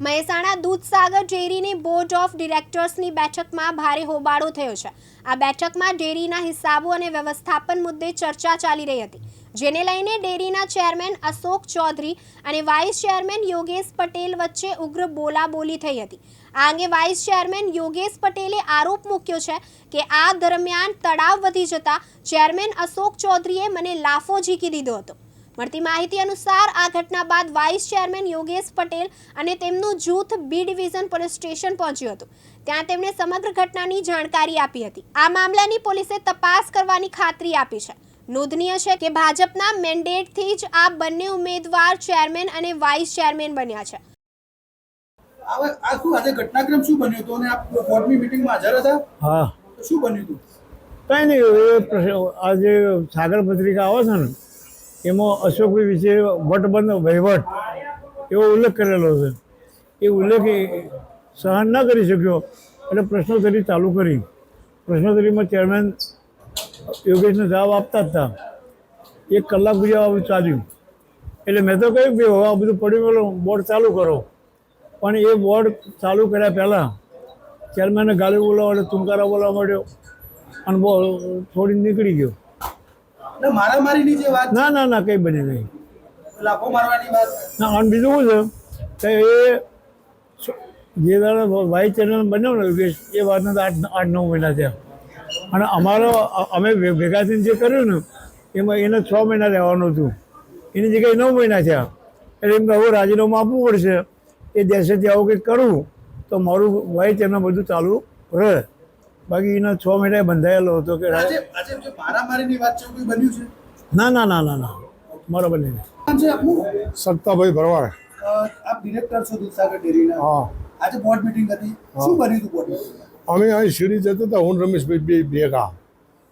મહેસાણા દૂધસાગર ડેરીની board of ડિરેક્ટર્સની બેઠકમાં ભારે હોબાળો થયો છે. આ બેઠકમાં ડેરીના હિસાબો અને વ્યવસ્થાપન મુદ્દે ચર્ચા ચાલી રહી હતી, જેને લઈને ડેરીના ચેરમેન અશોક ચૌધરી અને વાઇસ ચેરમેન યોગેશ પટેલ વચ્ચે ઉગ્ર બોલાબોલી થઈ હતી. આ અંગે વાઇસ ચેરમેન યોગેશ પટેલે આરોપ મૂક્યો છે કે આ દરમિયાન તળાવ વધી જતા ચેરમેન અશોક ચૌધરીએ મને લાફો ઝીકી દીધો હતો. મળતી માહિતી અનુસાર આ ઘટના બાદ વાઇસ ચેરમેન યોગેશ પટેલ અને તેમનું જૂથ બી ડિવિઝન પોલીસ સ્ટેશન પહોંચ્યું હતું. ત્યાં તેમણે સમગ્ર ઘટનાની જાણકારી આપી હતી. આ મામલાની પોલીસે તપાસ કરવાની ખાતરી આપી છે. નોંધનીય છે કે ભાજપના મેન્ડેટથી જ આ બંને ઉમેદવાર ચેરમેન અને વાઇસ ચેરમેન બન્યા છે. આ શું આજે ઘટનાક્રમ શું બન્યો હતો? અને આપ બોર્ડની મીટિંગમાં હાજર હતા? હા. શું બન્યું હતું? કંઈ નહીં એ પ્રશ્ન- સાગર પત્રિકા આવે છે ને એમાં અશોકભાઈ વિશે વટબંધ, વહીવટ એવો ઉલ્લેખ કરેલો છે. એ ઉલ્લેખ સહન ન કરી શક્યો એટલે પ્રશ્નોત્તરી ચાલુ કરી. પ્રશ્નોત્તરીમાં ચેરમેન યોગેશને જવાબ આપતા હતા. એક કલાક આ ચાલ્યું. એટલે મેં તો કહ્યું કે આ બધું પડ્યું પેલું બોર્ડ ચાલુ કરો. પણ એ બોર્ડ ચાલુ કર્યા પહેલાં ચેરમેને ગાલી બોલાવવા તુંકારા બોલાવવા માંડ્યો અને બહુ થોડી નીકળી ગયો. એટલે મારામારીની જે વાત ના ના ના કંઈ બને નહીં. લાફો મારવાની વાત? ના અને બીજું શું છે કે એ જે દાડે વાઇસ ચેરમેન બન્યો ને યોગેશ એ વાતના તો આઠ આઠ નવ મહિના થયા. અને અમારો અમે ભેગા થઈને જે કર્યું ને એમાં એને છ મહિના રહેવાનું હતું. એની જગ્યાએ નવ મહિના થયા. એટલે એમ કે હવે રાજીનામું આપવું પડશે. એ દેશેથી આવું કંઈક કરવું તો મારું વાઇસ ચેરમેન બધું ચાલુ રહે. બાકી એના છ મહિને બંધાયેલો હતો કે રા- આજે આજે જે મારામારીની વાત છે એવું બન્યું છે? ના ના ના ના ના. બરાબર નહીં. નામ છે સત્તાભાઈ ભરવાડ. આપ ડિરેક્ટર છો દૂધસાગર ડેરીના. હા. આજે બોર્ડ મીટિંગ હતી. શું બન્યું હતું બોર્ડ અમે અહીં શિરી જતા હતા હું રમેશભાઈ બે ભેગા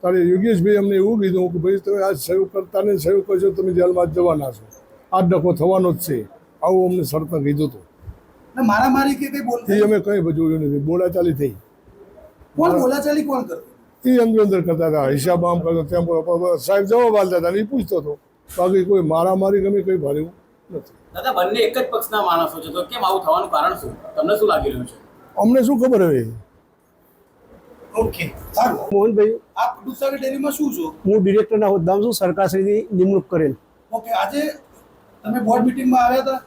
ત્યારે યોગેશભાઈ અમને એવું કીધું કે ભાઈ તમે આ સહયોગ કરતા ને સહયોગ કરશો તમે જેલમાં જવાના છો. આ ડખો થવાનો જ છે. આવું અમને શરત કીધું હતું. મારામારી કે કઈ બોલ એ અમે કંઈ જોયું નથી. બોલાચાલી થઈ. કોણ બોલાચાલી કોણ કરતો એ અંદર અંદર કરતા હતા. હિસાબ આમ કરતા તેમ કરતા. સાહેબ જવાબ આપતા હતા એ પૂછતો હતો. બાકી કોઈ મારામારી ગમે કંઈ ભર્યું નથી. દાદા બંને એક જ પક્ષના માણસો છે. તો કેમ આવું થવાનું કારણ શું? તમને શું લાગી રહ્યું છે? અમને શું ખબર હવે? ઓકે સારું. મોહનભાઈ આપ ડેરીમાં શું છો? હું ડિરેક્ટરના હોદ્દામાં છું સરકારશ્રીની નિમણૂક કરેલ. ઓકે આજે તમે બોર્ડ મિટિંગમાં આવ્યા હતા?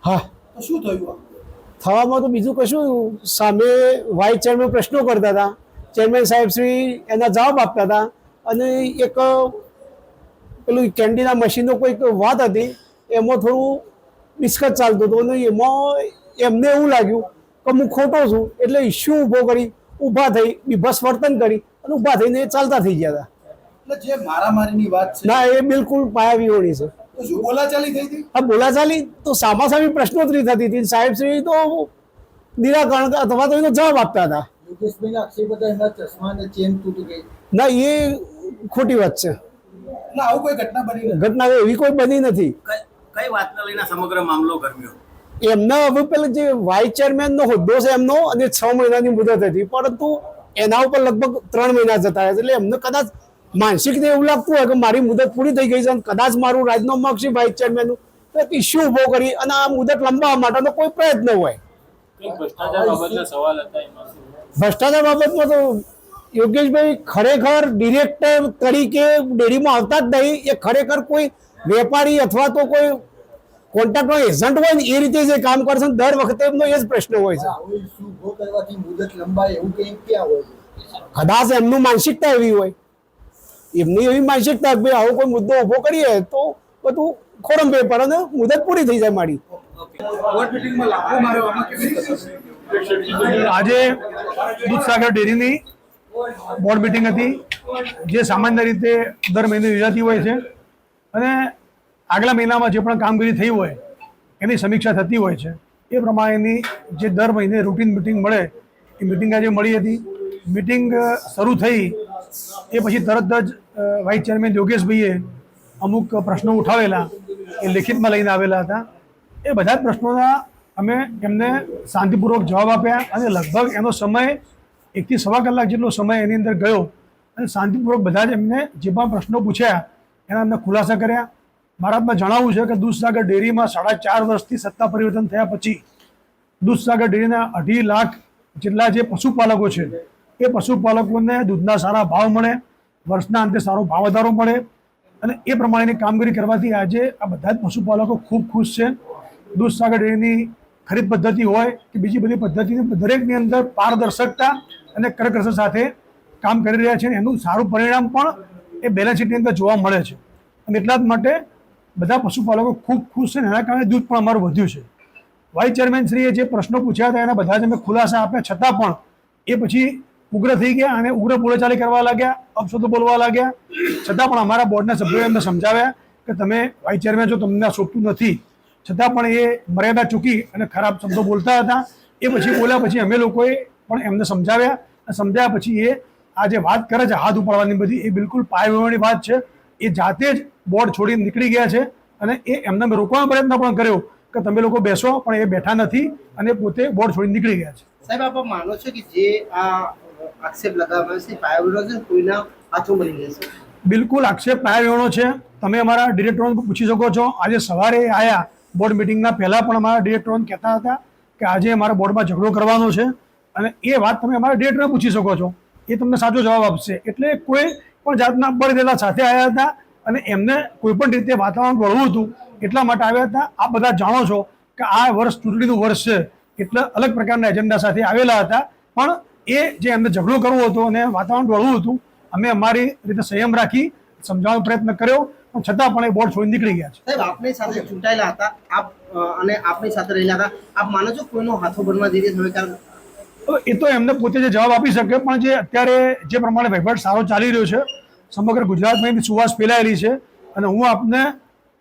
હા. તો શું થયું? થવામાં તો બીજું કશું સામે વાઇસ ચેરમેન પ્રશ્નો કરતા હતા. ચેરમેન સાહેબ શ્રી એના જવાબ આપતા હતા. અને એક પેલું કેન્ડીના મશીનનો કોઈક વાત હતી એમાં થોડું ડિસ્કસ ચાલતું હતું. અને એમાં એમને એવું લાગ્યું કે હું ખોટો છું એટલે ઇસ્યુ ઊભો કરી ઊભા થઈ બીભસ વર્તન કરી અને ઊભા થઈને ચાલતા થઈ ગયા હતા. એટલે જે મારામારીની વાત છે ના એ બિલકુલ પાયાવિહોણી છે. તો શું બોલાચાલી થઈ હતી? આ બોલાચાલી તો સામાસામી પ્રશ્નોત્તરી થતી હતી. સાહેબ શ્રી તો નિરાકરણ અથવા તો એનો જવાબ આપતા હતા. ના એ ખોટી વાત છે. ના આવું કોઈ ઘટના બની ઘટના એવી કોઈ બની નથી. કઈ કઈ વાતને લઈને સમગ્ર મામલો ગરમ્યો એમના હવે પેલા જે વાઇસ ચેરમેનનો હોદ્દો છે એમનો અને છ મહિનાની મુદત હતી. પરંતુ એના ઉપર લગભગ ત્રણ મહિના જતા એટલે એમને કદાચ માનસિક ને એવું લાગતું હોય કે મારી મુદત પૂરી થઈ ગઈ છે અને કદાચ મારું રાજીનામું આપશે વાઇસ ચેરમેનનું તો એક ઇસ્યુ ઊભો કરી અને આ મુદત લંબાવવા માટેનો કોઈ પ્રયત્ન હોય? ભ્રષ્ટાચાર બાબતના સવાલ હતા એમાં? શું? ભ્રષ્ટાચાર બાબતમાં તો યોગેશભાઈ ખરેખર ડિરેક્ટર તરીકે ડેરીમાં આવતા જ નહીં. એ ખરેખર કોઈ વેપારી અથવા તો કોઈ કોન્ટ્રાક્ટનો એજન્ટ હોય ને એ રીતે જે કામ કરશે ને દર વખતે એમનો એ જ પ્રશ્ન હોય છે. આવો ઇસ્યુ ઊભો કરવાથી મુદત લંબાય એવું કંઈ ક્યાં હોય? છે કદાચ એમનું માનસિકતા એવી હોય. એમની એવી માનસિકતા ભાઈ આવો કોઈ મુદ્દો ઊભો કરીએ તો બધું ખોરમ પેપર અને મુદત પૂરી થઈ જાય મારી. આજે દૂધસાગર ડેરીની બોર્ડ મિટિંગ હતી જે સામાન્ય રીતે દર મહિને યોજાતી હોય છે. અને આગલા મહિનામાં જે પણ કામગીરી થઈ હોય એની સમીક્ષા થતી હોય છે. એ પ્રમાણેની જે દર મહિને રૂટીન મિટિંગ મળે એ મિટિંગ આજે મળી હતી. મિટિંગ શરૂ થઈ એ પછી તરત જ વાઇસ ચેરમેન યોગેશભાઈએ અમુક પ્રશ્નો ઉઠાવેલા, એ લેખિતમાં લઈને આવેલા હતા. એ બધા જ પ્રશ્નોના અમે એમને શાંતિપૂર્વક જવાબ આપ્યા અને લગભગ એનો સમય એકથી સવા કલાક જેટલો સમય એની અંદર ગયો અને શાંતિપૂર્વક બધા જ એમને જે પણ પ્રશ્નો પૂછ્યા, એના અમને ખુલાસા કર્યા. મારા જણાવવું છે કે દૂધસાગર ડેરીમાં સાડા ચાર વર્ષથી સત્તા પરિવર્તન થયા પછી દૂધસાગર ડેરીના અઢી લાખ જેટલા જે પશુપાલકો છે એ પશુપાલકોને દૂધના સારા ભાવ મળે, વર્ષના અંતે સારો ભાવ વધારો મળે અને એ પ્રમાણેની કામગીરી કરવાથી આજે આ બધા જ પશુપાલકો ખૂબ ખુશ છે. દૂધસાગર ડેરીની ખરીદ પદ્ધતિ હોય કે બીજી બધી પદ્ધતિની, દરેકની અંદર પારદર્શકતા અને કરકસર સાથે કામ કરી રહ્યા છે એનું સારું પરિણામ પણ એ બેલેન્સ શીટની અંદર જોવા મળે છે. અને એટલા જ માટે બધા પશુપાલકો ખૂબ ખુશ છે એના કારણે દૂધ પણ અમારું વધ્યું છે. વાઇસ ચેરમેનશ્રીએ જે પ્રશ્નો પૂછ્યા હતા એના બધા જ અમે ખુલાસા આપ્યા. છતાં પણ એ પછી ઉગ્ર થઈ ગયા અને ઉગ્ર બોલેચાલી કરવા લાગ્યા, અપશબ્દો બોલવા લાગ્યા. છતાં પણ અમારા બોર્ડના સભ્યોએ એમને સમજાવ્યા કે તમે વાઇસ ચેરમેન જો તમને શોભતું નથી. છતાં પણ એ મર્યાદા ચૂકી અને ખરાબ શબ્દો બોલતા હતા. એ પછી બોલ્યા પછી અમે લોકોએ પણ એમને સમજાવ્યા અને સમજાવ્યા પછી એ આ જે વાત કરે છે, હાથ ઉપાડવાની બધી, એ બિલકુલ પાયવાની વાત છે. એ જાતે જ બોર્ડ છોડીને નીકળી ગયા છે અને એ એમને મેં રોકવાનો પ્રયત્ન પણ કર્યો કે તમે લોકો બેસો, પણ એ બેઠા નથી અને પોતે બોર્ડ છોડીને નીકળી ગયા છે. સાહેબ, આપ માનો છો કે જે આ આક્ષેપ લગાવ્યો છે પાયાવરો છે કોઈના હાથો બની જશે. બિલકુલ આક્ષેપ પાયાવેણો છે. તમે અમારા ડિરેક્ટરોને પૂછી શકો છો. આજે સવારે આયા બોર્ડ મિટિંગના પહેલાં પણ અમારા ડિરેક્ટરોને કહેતા હતા કે આજે અમારા બોર્ડમાં ઝઘડો કરવાનો છે. અને એ વાત તમે અમારા ડિરેક્ટરને પૂછી શકો છો. એ તમને સાચો જવાબ આપશે. એટલે કોઈ પણ જાતના બળદેલા સાથે આવ્યા હતા અને એમને કોઈ પણ રીતે વાતાવરણ વળવું હતું એટલા માટે આવ્યા હતા. આ બધા જાણો છો કે આ વર્ષ ચૂંટણીનું વર્ષ છે. એટલે અલગ પ્રકારના એજન્ડા સાથે આવેલા હતા. પણ એ જે એમને ઝઘડો કરવો હતો અને વાતાવરણ વળવું હતું અમે અમારી રીતે સંયમ રાખી સમજાવવાનો પ્રયત્ન કર્યો પણ છતાં પણ એ બોર્ડ છોડી નીકળી ગયા છે. સાહેબ આપની સાથે ચૂંટાયેલા હતા આપ અને આપની સાથે રહેલા હતા. આપ માનો છો કોઈનો હાથો બનવા જઈ રહ્યા એ તો એમને પોતે જે જવાબ આપી શકે પણ જે અત્યારે જે પ્રમાણે વહીવટ સારો ચાલી રહ્યો છે સમગ્ર ગુજરાતમાં એની સુવાસ ફેલાયેલી છે અને હું આપને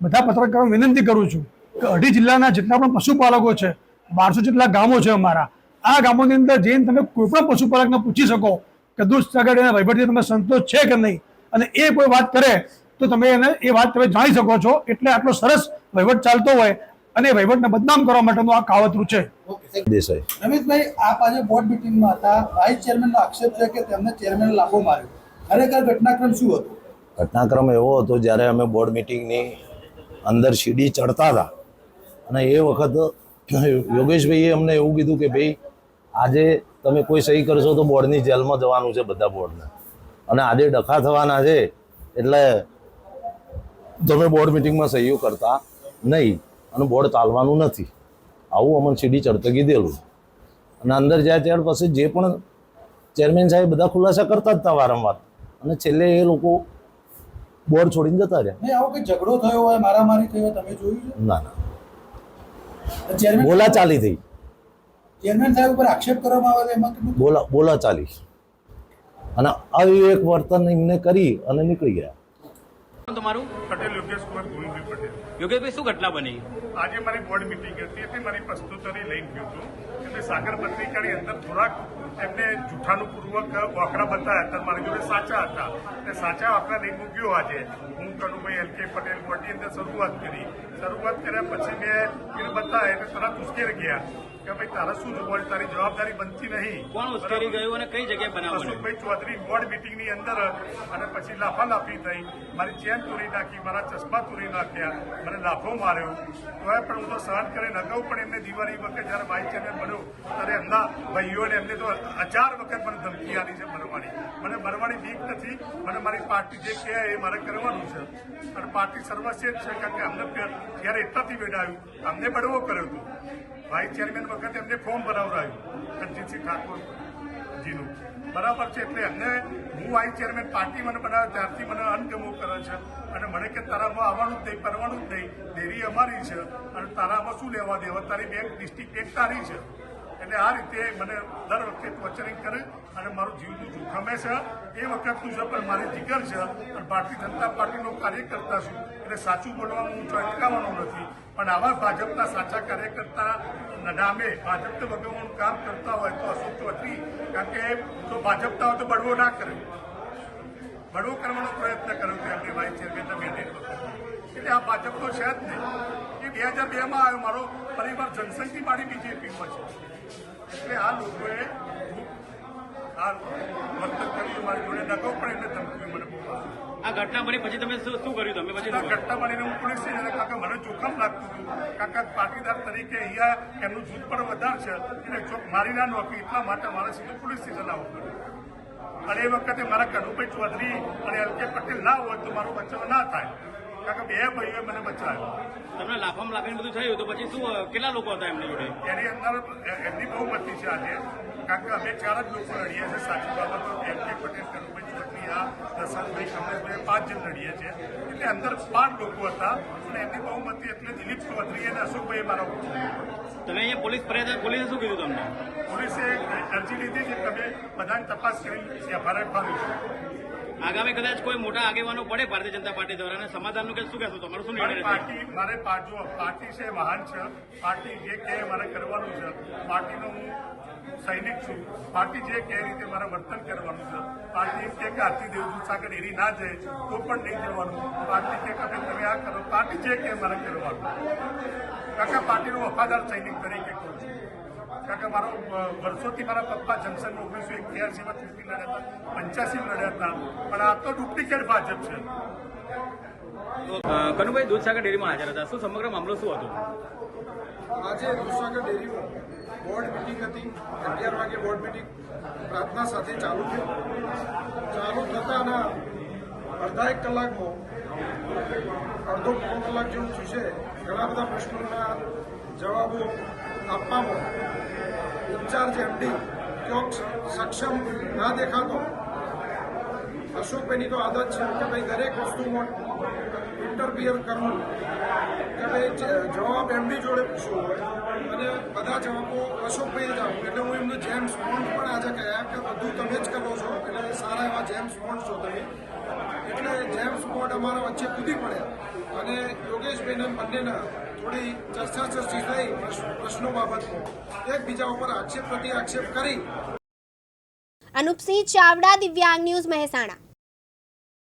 બધા પત્રકારો વિનંતી કરું છું કે અઢી જિલ્લાના જેટલા પણ પશુપાલકો છે બારસો જેટલા ગામો છે અમારા આ ગામોની અંદર જઈને તમે કોઈ પણ પશુપાલકને પૂછી શકો કે દૂધ સાગર એના વહીવટથી તમે સંતોષ છે કે નહીં? અને એ કોઈ વાત કરે તો તમે એને એ વાત તમે જાણી શકો છો. એટલે આટલો સરસ વહીવટ ચાલતો હોય અને વહીવટને બદનામ કરવા માટેનું આ કાવતરું છે. ઓકે દેસાઈ. રમેશભાઈ આપ આજે બોર્ડ મિટિંગમાં હતા. વાઇસ ચેરમેનનો આક્ષેપ છે કે તેમને ચેરમેન લાફો માર્યો. ખરેખર ઘટનાક્રમ શું હતો? ઘટનાક્રમ એવો હતો જ્યારે અમે બોર્ડ મિટિંગની અંદર સીડી ચડતા હતા. અને એ વખત યોગેશભાઈએ અમને એવું કીધું કે ભાઈ આજે તમે કોઈ સહી કરશો તો બોર્ડની જેલમાં જવાનું છે બધા બોર્ડને. અને આજે ડખા થવાના છે એટલે તમે બોર્ડ મિટિંગમાં સહીઓ કરતા નહીં અને બોર્ડ ચાલવાનું નથી. આવું અમને સીડી ચડતે કીધેલું અને અંદર જાય ત્યાર પછી જે પણ ચેરમેન સાહેબ બધા ખુલાસા કરતા જ હતા વારંવાર. અને છેલ્લે એ લોકો બોર્ડ છોડીને જતા રહ્યા. નહીં આવો કોઈ ઝઘડો થયો હોય મારામારી થઈ હોય તમે જોયું ના ના. બોલા ચાલી થઈ. ચેરમેન સાહેબ ઉપર આક્ષેપ કરવામાં આવે એમાં કેટલું બોલા બોલા ચાલી. અને આવી એક વર્તન એમને કરી અને નીકળી ગયા. તમારું? પટેલ યોગેશ કુમાર ગોવિંદભાઈ પટેલ. યોગેશભાઈ શું ઘટના બની? આજે મારી બોર્ડ મિટિંગ હતી એટલે મારી પ્રસ્તુતરી લઈને ગયો હતો એટલે સાગર પત્રિકાની અંદર થોડાક એમને જૂઠાનું પૂર્વક વાકડા બતાવ્યા હતા મારી જોડે સાચા હતા. એટલે સાચા વાકડા લઈ મૂક્યો ગયો આજે. હું કનુભાઈ એલ કે પટેલ બોર્ડની અંદર શરૂઆત કરી. શરૂઆત કર્યા પછી મેં એને બતાવ્યા એટલે તરત ઉશ્કેર ગયા. કે ભાઈ તારે શું જોવાનું તારી જવાબદારી બનતી નહીં. કોણ ઉશ્કેરી ગયું અને કઈ જગ્યાએ બનાવ અશોકભાઈ ચૌધરી બોર્ડ મિટિંગની અંદર અને પછી લાફાલાફી થઈ. મારી ચેન તોડી નાખી મારા ચશ્મા તોડી નાખ્યા મને લાફો માર્યો. તોય પણ હું તો સહન કરીને અગાઉ પણ એમને દિવાળી વખત જ્યારે વાઇસ ચેરમેન બન્યો ત્યારે એમના ભાઈઓને એમને તો હજાર વખત મને ધમકી આવી છે મરવાની. મને મરવાની બીક નથી મને મારી પાર્ટી જે કહે એ મારે કરવાનું છે. અને પાર્ટી સર્વશ્રેષ્ઠ છે કારણ કે અમને ત્યારે એટલાથી બેડાયું અમને બળવો કર્યો હતો. વાઇસ ચેરમેન વખતે એમને ફોર્મ ભરાવડાવ્યું રણજીતસિંહ ઠાકોરજીનું. બરાબર છે, એટલે એમને હું વાઇસ ચેરમેન પાર્ટી મને બનાવે ત્યારથી મને અનગમો કરે છે. અને મને કે તારામાં આવવાનું જ નહીં કરવાનું જ નહીં. ડેરી અમારી છે. અને તારામાં શું લેવા દેવા? તારી બેંક ડિસ્ટ્રિક્ટ બેંક તારી છે. એટલે આ રીતે મને દર વખતે ટોર્ચરિંગ કરે અને મારું જીવનું જોખમે છે. એ વખતનું છે પણ મારી જીગર છે પણ ભારતીય જનતા પાર્ટીનો કાર્યકર્તા છું. એટલે સાચું બોલવાનું હું અટકાવવાનો નથી. પણ આવા ભાજપના સાચા કાર્યકર્તા નામે ભાજપને ભગવવાનું કામ કરતા હોય તો અશોક ચૌધરી, કારણ કે જો ભાજપતા હોય તો બળવો ના કરે. બળવો કરવાનો પ્રયત્ન કર્યો કે એમની વાઇસ ચેરમેન વખતે. એટલે આ ભાજપનો છે જ નહીં. એ બે હજાર બેમાં આવ્યો. મારો પરિવાર જનસંઘથી મારી બીજેપીમાં છે. એટલે આ લોકોએ આ વર્તન કર્યું મારી જોડે નગો પણ એટલે મને બહુ આ ઘટના બની પછી તમે શું શું કર્યું તમે? પછી ઘટના બનીને હું પોલીસ સ્ટેશન કાકા મને જોખમ લાગતું હતું. કાકા પાટીદાર તરીકે અહીંયા એમનું જૂથ પણ વધારે છે. એટલે ચોક મારી ના નોકી એટલા માટે મારે સીધું પોલીસ સ્ટેશન આવવું પડ્યું અને એ વખતે મારા કનુભાઈ ચૌધરી અને એલ કે પટેલ ના હોય તો મારો બચાવ ના થાય. કાકા બે ભાઈઓએ મને બચાવ્યો. તમને લાફામાં લાફીને બધું થયું તો પછી શું કેટલા લોકો હતા એમની જોડે? એની અંદર એમની બહુમતી છે આજે. કારણ કે અમે ચાર જ લોકો લડીએ છીએ. સાચી બાબત એમ કે પટેલ કનુભાઈ ચૌધરી આ પ્રશાંતભાઈ કમલેશભાઈ પાંચ જણ લડીએ છીએ. એટલે અંદર પાંચ લોકો હતા અને એમની બહુમતી એટલે દિલીપ ચૌધરી અને અશોકભાઈ મારા તમે અહીંયા પોલીસ ફરિયાદ પોલીસે શું કીધું તમને? પોલીસે અરજી લીધી છે તમે બધાની તપાસ કરી એફઆરઆઈ ફાવી આગામી કદાચ કોઈ મોટા આગેવાનો પડે ભારતીય જનતા પાર્ટી દ્વારા અને સમાધાનનું કે શું કહેશો તમારું શું નિર્ણય પાર્ટી મારે પાર્ટી પાર્ટી છે મહાન છે. પાર્ટી જે કહે મારે કરવાનું છે. પાર્ટીનો હું સૈનિક છું. પાર્ટી જે કહે રીતે મારે વર્તન કરવાનું છે. પાર્ટી કે કે આરતી દેવદૂત સાગર એરી ના જાય તો પણ નહીં જવાનું પાર્ટી કે ભાઈ તમે આ કરો. પાર્ટી જે કહે મારે કરવાનું. કાકા પાર્ટીનો વફાદાર સૈનિક તરીકે કહું છું? કારણ કે મારો વર્ષોથી મારા પપ્પા જંકશન ઓગણીસો એક્યાસીમાં ચૂંટણી લડ્યા હતા પંચ્યાસી લડ્યા હતા. પણ આ તો ડુપ્લિકેટ ભાજપ છે. કનુભાઈ દૂધસાગર ડેરીમાં હાજર હતા. શું સમગ્ર મામલો શું હતો? આજે દૂધસાગર ડેરીમાં બોર્ડ મિટિંગ હતી. અગિયાર વાગે બોર્ડ મિટિંગ પ્રાર્થના સાથે ચાલુ થઈ. ચાલુ થતાના અડધા એક કલાકમાં અડધો પોણો કલાક જેવું થશે છે ઘણા બધા પ્રશ્નોના જવાબો આપવામાં ઇન્ચાર્જ એમડી ચોક સક્ષમ ના દેખાતો. અશોકભાઈની તો આદત છે કે ભાઈ દરેક વસ્તુમાં ઇન્ટરફિયર કરવું. કે ભાઈ જવાબ એમડી જોડે પૂછવો હોય અને બધા જવાબો અશોકભાઈ જ આપવું એટલે હું એમનું જેમ્સ બોન્ડ પણ આજે કહ્યા કે બધું તમે જ કરો છો. એટલે સારા એવા જેમ્સ બોન્ડ છો તમે. એટલે જેમ્સ બોન્ડ અમારા વચ્ચે કૂદી પડ્યા. અને યોગેશભાઈને બંનેના થોડી ચર્ચા ચર્ચી થઈ પ્રશ્નો બાબતમાં. એકબીજા ઉપર આક્ષેપ પ્રતિ આક્ષેપ કરી. અનુપસિંહ ચાવડા, દિવ્યાંગ ન્યૂઝ મહેસાણા.